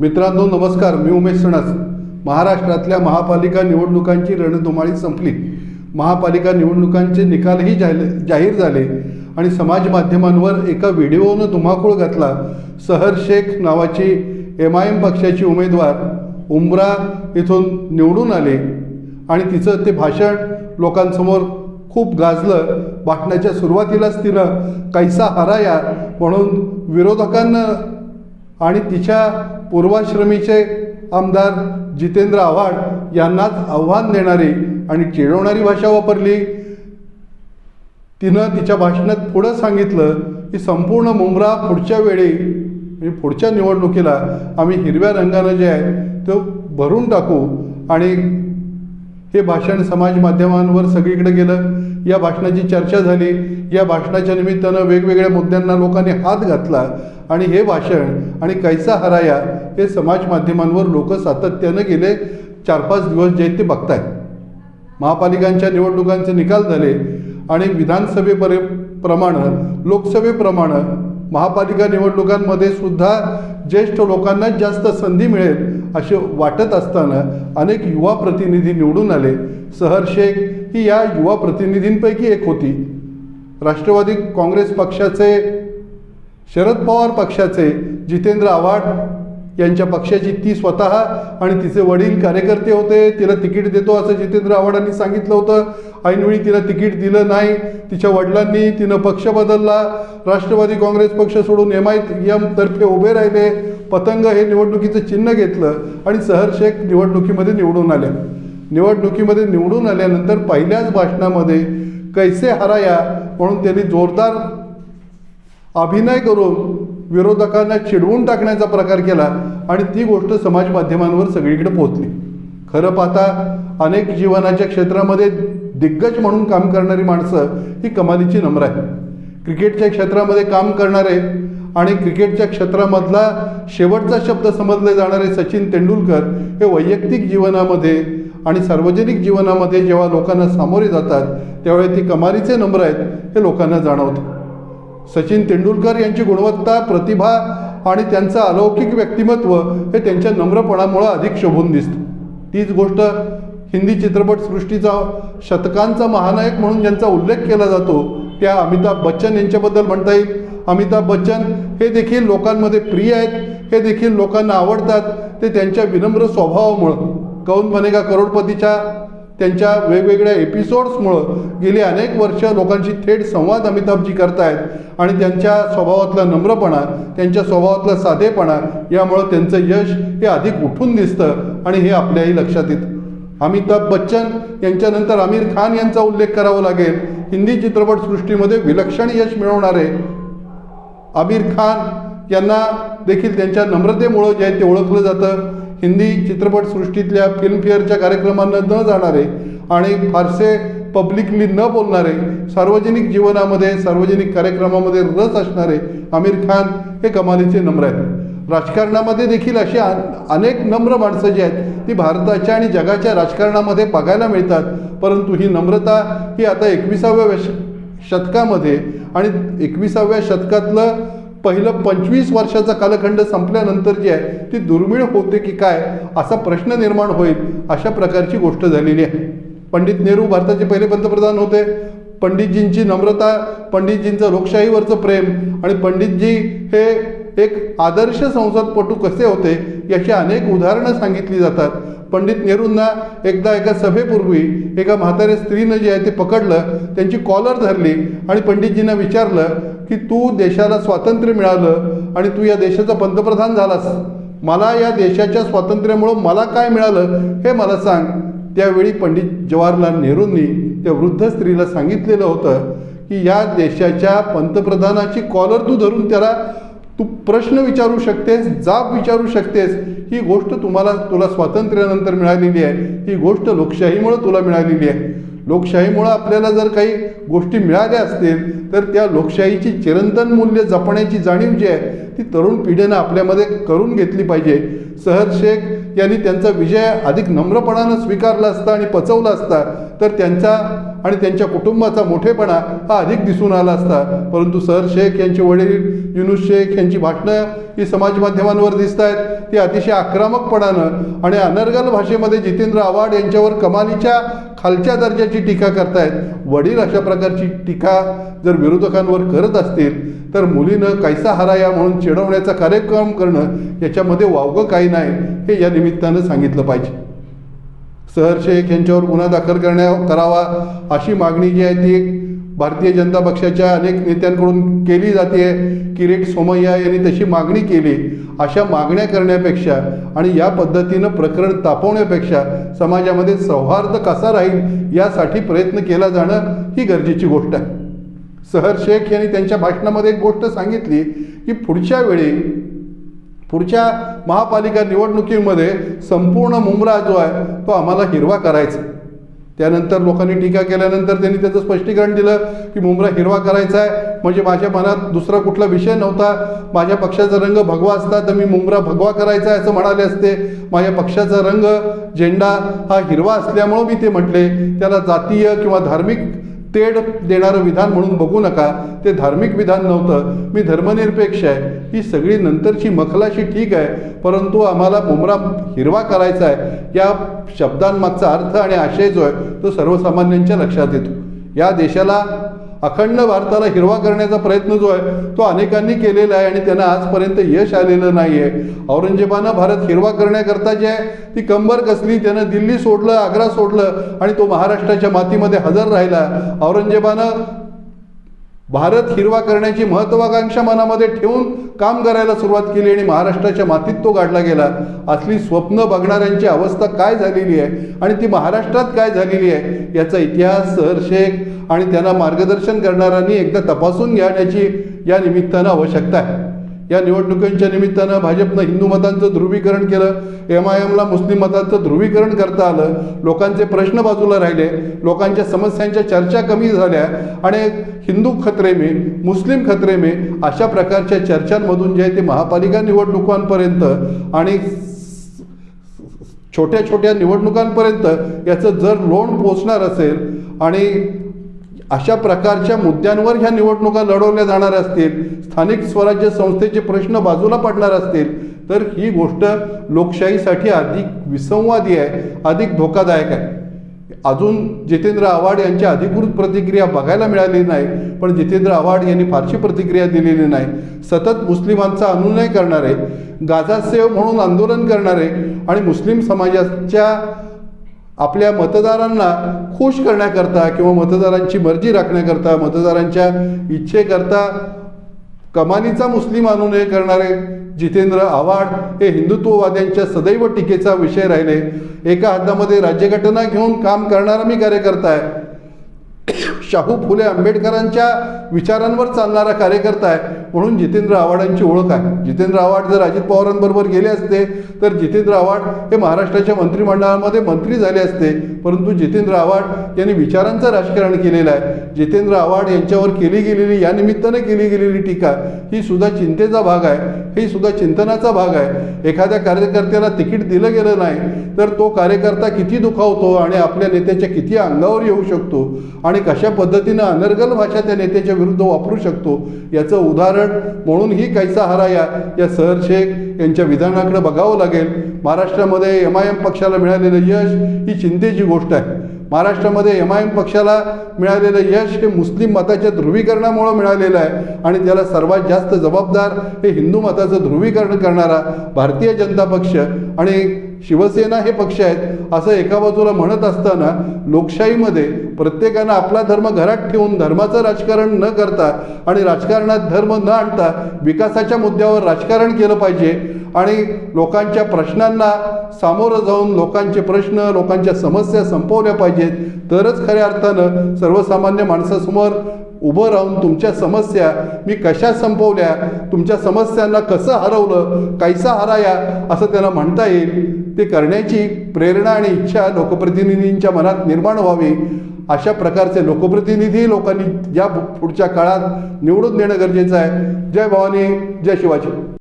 मित्रांनो नमस्कार. मी उमेश सणस. महाराष्ट्रातल्या महापालिका निवडणुकांची रणधुमाळी संपली. महापालिका निवडणुकांचे निकालही जाहीर जाहीर झाले आणि समाज माध्यमांवर एका व्हिडिओनं धुमाकूळ घातला. सहर शेख नावाची एम आय एम पक्षाची उमेदवार उमरा इथून निवडून आले आणि तिचं ते भाषण लोकांसमोर खूप गाजलं. भाषणाच्या सुरुवातीलाच तिनं कैसा हराया म्हणून विरोधकांना आणि तिच्या पूर्वाश्रमीचे आमदार जितेंद्र आव्हाड यांनाच आव्हान देणारी आणि चिडवणारी भाषा वापरली. तिनं तिच्या भाषणात पुढं सांगितलं की संपूर्ण मुंब्रा पुढच्या वेळी म्हणजे पुढच्या निवडणुकीला आम्ही हिरव्या रंगानं जे आहे तो भरून टाकू आणि हे भाषण समाज माध्यमांवर सगळीकडे गेलं. या भाषणाची चर्चा झाली. या भाषणाच्या निमित्तानं वेगवेगळ्या मुद्द्यांना लोकांनी हात घातला. आणि हे भाषण आणि कैसा हराया हे समाज माध्यमांवर लोक सातत्यानं गेले. चार पाच दिवस जे ते बघतायत. महापालिकांच्या निवडणुकांचे निकाल झाले. आणि विधानसभेपरे प्रमाणे लोकसभेप्रमाणे महापालिका निवडणुकांमध्ये सुद्धा ज्येष्ठ लोकांनाच जास्त संधी मिळेल असे वाटत असताना अनेक युवा प्रतिनिधी निवडून आले. सहर शेख ही या युवा प्रतिनिधींपैकी एक होती. राष्ट्रवादी काँग्रेस पक्षाचे शरद पवार पक्षाचे जितेंद्र आव्हाड यांच्या पक्षाची ती स्वतः आणि तिचे वडील कार्यकर्ते होते. तिला तिकीट देतो असं जितेंद्र आव्हाडांनी सांगितलं होतं. ऐनवेळी तिला तिकीट दिलं नाही. तिच्या वडिलांनी तिनं पक्ष बदलला. राष्ट्रवादी काँग्रेस पक्ष सोडून एम आय एम तर्फे उभे राहिले. पतंग हे निवडणुकीचं चिन्ह घेतलं आणि सहर शेख निवडणुकीमध्ये निवडून आल्या निवडणुकीमध्ये निवडून आल्यानंतर पहिल्याच भाषणामध्ये कैसे हराया? म्हणून त्यांनी जोरदार अभिनय करून विरोधकांना चिडवून टाकण्याचा प्रकार केला आणि ती गोष्ट समाज माध्यमांवर सगळीकडे पोहोचली. खरं पाहता अनेक जीवनाच्या क्षेत्रामध्ये दिग्गज म्हणून काम करणारी माणसं ही कमालीची नम्र आहे क्रिकेटच्या क्षेत्रामध्ये काम करणारे आणि क्रिकेटच्या क्षेत्रामधला शेवटचा शब्द समजले जाणारे सचिन तेंडुलकर हे वैयक्तिक जीवनामध्ये आणि सार्वजनिक जीवनामध्ये जेव्हा लोकांना सामोरे जातात त्यावेळी ती कमालीचे नम्र आहेत हे लोकांना जाणवतं. सचिन तेंडुलकर यांची गुणवत्ता प्रतिभा आणि त्यांचं अलौकिक व्यक्तिमत्व हे त्यांच्या नम्रपणामुळं अधिक शोभून दिसतं. तीच गोष्ट हिंदी चित्रपटसृष्टीचा शतकांचा महानायक म्हणून ज्यांचा उल्लेख केला जातो त्या अमिताभ बच्चन यांच्याबद्दल म्हणता येईल. अमिताभ बच्चन हे देखील लोकांमध्ये प्रिय आहेत हे देखील लोकांना आवडतात ते त्यांच्या विनम्र स्वभावामुळं. कौन बनेगा करोडपतीच्या त्यांच्या वेगवेगळ्या एपिसोड्समुळं गेली अनेक वर्ष लोकांशी थेट संवाद अमिताभजी करतायत आणि त्यांच्या स्वभावातला नम्रपणा त्यांच्या स्वभावातला साधेपणा यामुळं त्यांचं यश हे अधिक उठून दिसतं आणि हे आपल्याही लक्षात येतं. अमिताभ बच्चन यांच्यानंतर आमिर खान यांचा उल्लेख करावा लागेल. हिंदी चित्रपटसृष्टीमध्ये विलक्षण यश मिळवणारे आमिर खान यांना देखील त्यांच्या नम्रतेमुळं जे आहे ते ओळखलं जातं. हिंदी चित्रपटसृष्टीतल्या फिल्मफेअरच्या कार्यक्रमांना न जाणारे आणि फारसे पब्लिकली न बोलणारे सार्वजनिक जीवनामध्ये सार्वजनिक कार्यक्रमामध्ये रस असणारे आमिर खान हे कमालीचे नम्र आहेत. राजकारणामध्ये देखील अशी अनेक नम्र माणसं जी आहेत ती भारताच्या आणि जगाच्या राजकारणामध्ये बघायला मिळतात. परंतु ही नम्रता ही आता एकविसाव्या शतकामध्ये आणि एकविसाव्या शतकातलं पहिलं पंचवीस वर्षाचा कालखंड संपल्यानंतर जी आहे ती दुर्मिळ होते की काय असा प्रश्न निर्माण होईल अशा प्रकारची गोष्ट झालेली आहे. पंडित नेहरू भारताचे पहिले पंतप्रधान होते. पंडितजींची नम्रता पंडितजींचं लोकशाहीवरचं प्रेम आणि पंडितजी हे एक आदर्श संसदपटू कसे होते याची अनेक उदाहरणं सांगितली जातात. पंडित नेहरूंना एकदा एका सभेपूर्वी एका म्हाताऱ्या स्त्रीनं जे आहे ते पकडलं त्यांची कॉलर धरली आणि पंडितजींना विचारलं की तू देशाला स्वातंत्र्य मिळालं आणि तू या देशाचा पंतप्रधान झालास. मला या देशाच्या स्वातंत्र्यामुळं मला काय मिळालं हे मला सांग. त्यावेळी पंडित जवाहरलाल नेहरूंनी त्या वृद्ध स्त्रीला सांगितलेलं होतं की या देशाच्या पंतप्रधानाची कॉलर तू धरून त्याला तू प्रश्न विचारू शकतेस जाब विचारू शकतेस. ही गोष्ट तुम्हाला तुला स्वातंत्र्यानंतर मिळालेली आहे. ही गोष्ट लोकशाहीमुळं तुला मिळालेली आहे. लोकशाहीमुळं आपल्याला जर काही गोष्टी मिळाल्या असतील तर त्या लोकशाहीची चिरंतन मूल्य जपण्याची जाणीव जी आहे ती तरुण पिढीनं आपल्यामध्ये करून घेतली पाहिजे. सहर शेख यांनी त्यांचा विजय अधिक नम्रपणानं स्वीकारला असता आणि पचवला असता तर त्यांचा आणि त्यांच्या कुटुंबाचा मोठेपणा हा अधिक दिसून आला असता. परंतु सर शेख यांचे वडील युनुस शेख यांची भाषणं ही समाज माध्यमांवर दिसत आहेत ती अतिशय आक्रमकपणानं आणि अनर्गल भाषेमध्ये जितेंद्र आव्हाड यांच्यावर कमालीच्या खालच्या दर्जाची टीका करतायत. वडील अशा प्रकारची टीका जर विरोधकांवर करत असतील तर मुलीनं कैसा हराया म्हणून चिडवण्याचा कार्यक्रम करणं याच्यामध्ये वावगं काही नाही हे या निमित्तानं सांगितलं पाहिजे. सहर शेख यांच्यावर गुन्हा दाखल करण्या करावा अशी मागणी जी आहे ती भारतीय जनता पक्षाच्या अनेक नेत्यांकडून केली जाते किरीट सोमय्या यांनी तशी मागणी केली. अशा मागण्या करण्यापेक्षा आणि या पद्धतीनं प्रकरण तापवण्यापेक्षा समाजामध्ये सौहार्द कसा राहील यासाठी प्रयत्न केला जाणं ही गरजेची गोष्ट आहे. सहर शेख यांनी त्यांच्या भाषणामध्ये एक गोष्ट सांगितली की पुढच्या वेळी पुढच्या महापालिका निवडणुकीमध्ये संपूर्ण मुंब्रा जो आहे तो आम्हाला हिरवा करायचा. त्यानंतर लोकांनी टीका केल्यानंतर त्यांनी त्याचं स्पष्टीकरण दिलं की मुंब्रा हिरवा करायचा आहे. म्हणजे माझ्या मनात दुसरा कुठला विषय नव्हता. माझ्या पक्षाचा रंग भगवा असता तर मी मुंब्रा भगवा करायचा आहे असं म्हणाले असते. माझ्या पक्षाचा रंग झेंडा हा हिरवा असल्यामुळं मी ते म्हटले. त्याला जातीय किंवा धार्मिक तेढ देणारं विधान म्हणून बघू नका. ते धार्मिक विधान नव्हतं. मी धर्मनिरपेक्ष आहे. ही सगळी नंतरची मखलाशी ठीक आहे. परंतु आम्हाला मुमरा हिरवा करायचा आहे. या शब्दांमागचा अर्थ आणि आशय जो आहे तो सर्वसामान्यांच्या लक्षात येतो. या देशाला अखंड भारताला हिरवा करण्याचा प्रयत्न जो आहे तो अनेकांनी केलेला आहे आणि त्यांना आजपर्यंत यश आलेलं नाही आहे औरंगजेबानं भारत हिरवा करण्याकरता जे आहे ती कंबर कसली त्यानं दिल्ली सोडलं आग्रा सोडलं आणि तो महाराष्ट्राच्या मातीमध्ये हजर राहिला. औरंगजेबानं भारत हिरवा करण्याची महत्वाकांक्षा मनामध्ये ठेवून काम करायला सुरुवात केली आणि महाराष्ट्राच्या मातीत तो गाडला गेला. असली स्वप्न बघणाऱ्यांची अवस्था काय झालेली आहे आणि ती महाराष्ट्रात काय झालेली आहे याचा इतिहास सहर्षेक आणि त्यांना मार्गदर्शन करणाऱ्यांनी एकदा तपासून घेण्याची या निमित्तानं आवश्यकता आहे. या निवडणुकांच्या निमित्तानं भाजपनं हिंदू मतांचं ध्रुवीकरण केलं एम आय एमला मुस्लिम मतांचं ध्रुवीकरण करता आलं लोकांचे प्रश्न बाजूला राहिले लोकांच्या समस्यांच्या चर्चा कमी झाल्या आणि हिंदू खत्रे मे मुस्लिम खत्रे मे अशा प्रकारच्या चर्चांमधून जे आहे ते महापालिका निवडणुकांपर्यंत आणि छोट्या छोट्या निवडणुकांपर्यंत याचं जर लोण पोचणार असेल आणि अशा प्रकारच्या मुद्द्यांवर ह्या निवडणुका लढवल्या जाणार असतील स्थानिक स्वराज्य संस्थेचे प्रश्न बाजूला पडणार असतील तर ही गोष्ट लोकशाहीसाठी अधिक विसंवादी आहे अधिक धोकादायक आहे. अजून जितेंद्र आव्हाड यांची अधिकृत प्रतिक्रिया बघायला मिळाली नाही पण जितेंद्र आव्हाड यांनी फारशी प्रतिक्रिया दिलेली नाही. सतत मुस्लिमांचा अनुनय करणारे गाजा सेव म्हणून आंदोलन करणारे आणि मुस्लिम समाजाच्या आपल्या मतदारांना खुश करण्याकरता किंवा मतदारांची मर्जी राखण्याकरता मतदारांच्या इच्छेकरता कमानीचा मुस्लिम अनुनय करणारे जितेंद्र आव्हाड हे हिंदुत्ववाद्यांच्या सदैव टीकेचा विषय राहिले. एका हातामध्ये राज्यघटना घेऊन काम करणारा मी कार्यकर्ता आहे. शाहू फुले आंबेडकरांच्या विचारांवर चालणारा कार्यकर्ता आहे. म्हणून जितेंद्र आव्हाडांची ओळख आहे. जितेंद्र आव्हाड जर अजित पवारांबरोबर गेले असते तर जितेंद्र आव्हाड हे महाराष्ट्राच्या मंत्रिमंडळामध्ये मंत्री झाले असते. परंतु जितेंद्र आव्हाड यांनी विचारांचं राजकारण केलेलं आहे. जितेंद्र आव्हाड यांच्यावर केली गेलेली यानिमित्तानं केली गेलेली टीका ही सुद्धा चिंतेचा भाग आहे. ही सुद्धा चिंतनाचा भाग आहे. एखाद्या कार्यकर्त्याला तिकीट दिलं गेलं नाही तर तो कार्यकर्ता किती दुखावतो आणि आपल्या नेत्याच्या किती अंगावर येऊ शकतो आणि कशा पद्धतीनं अनर्गल भाषा त्या नेत्याच्या विरुद्ध वापरू शकतो याचं उदाहरण म्हणून ही कैसा हराया या सहर शेख यांच्या विधानाकडे बघावं लागेल. महाराष्ट्रामध्ये एम आय एम पक्षाला मिळालेलं यश ही चिंतेची गोष्ट आहे. महाराष्ट्रामध्ये एम आय एम पक्षाला मिळालेलं यश हे मुस्लिम मताच्या ध्रुवीकरणामुळं मिळालेलं आहे आणि त्याला सर्वात जास्त जबाबदार हे हिंदू मताचं ध्रुवीकरण करणारा भारतीय जनता पक्ष आणि शिवसेना हे पक्ष आहेत असं एका बाजूला म्हणत असताना लोकशाहीमध्ये प्रत्येकानं आपला धर्म घरात ठेवून धर्माचं राजकारण न करता आणि राजकारणात धर्म न आणता विकासाच्या मुद्द्यावर राजकारण केलं पाहिजे. आणि लोकांच्या प्रश्नांना सामोरं जाऊन लोकांचे प्रश्न लोकांच्या समस्या संपवल्या पाहिजेत. तरच खऱ्या अर्थानं सर्वसामान्य माणसासमोर उभं राहून तुमच्या समस्या मी कशा संपवल्या तुमच्या समस्यांना कसं हरवलं कैसा हराया असं त्यांना म्हणता येईल. ते करण्याची प्रेरणा आणि इच्छा लोकप्रतिनिधींच्या मनात निर्माण व्हावी अशा प्रकारचे लोकप्रतिनिधी लोकांनी या पुढच्या काळात निवडून देणं गरजेचं आहे. जय भवानी जय शिवाजी.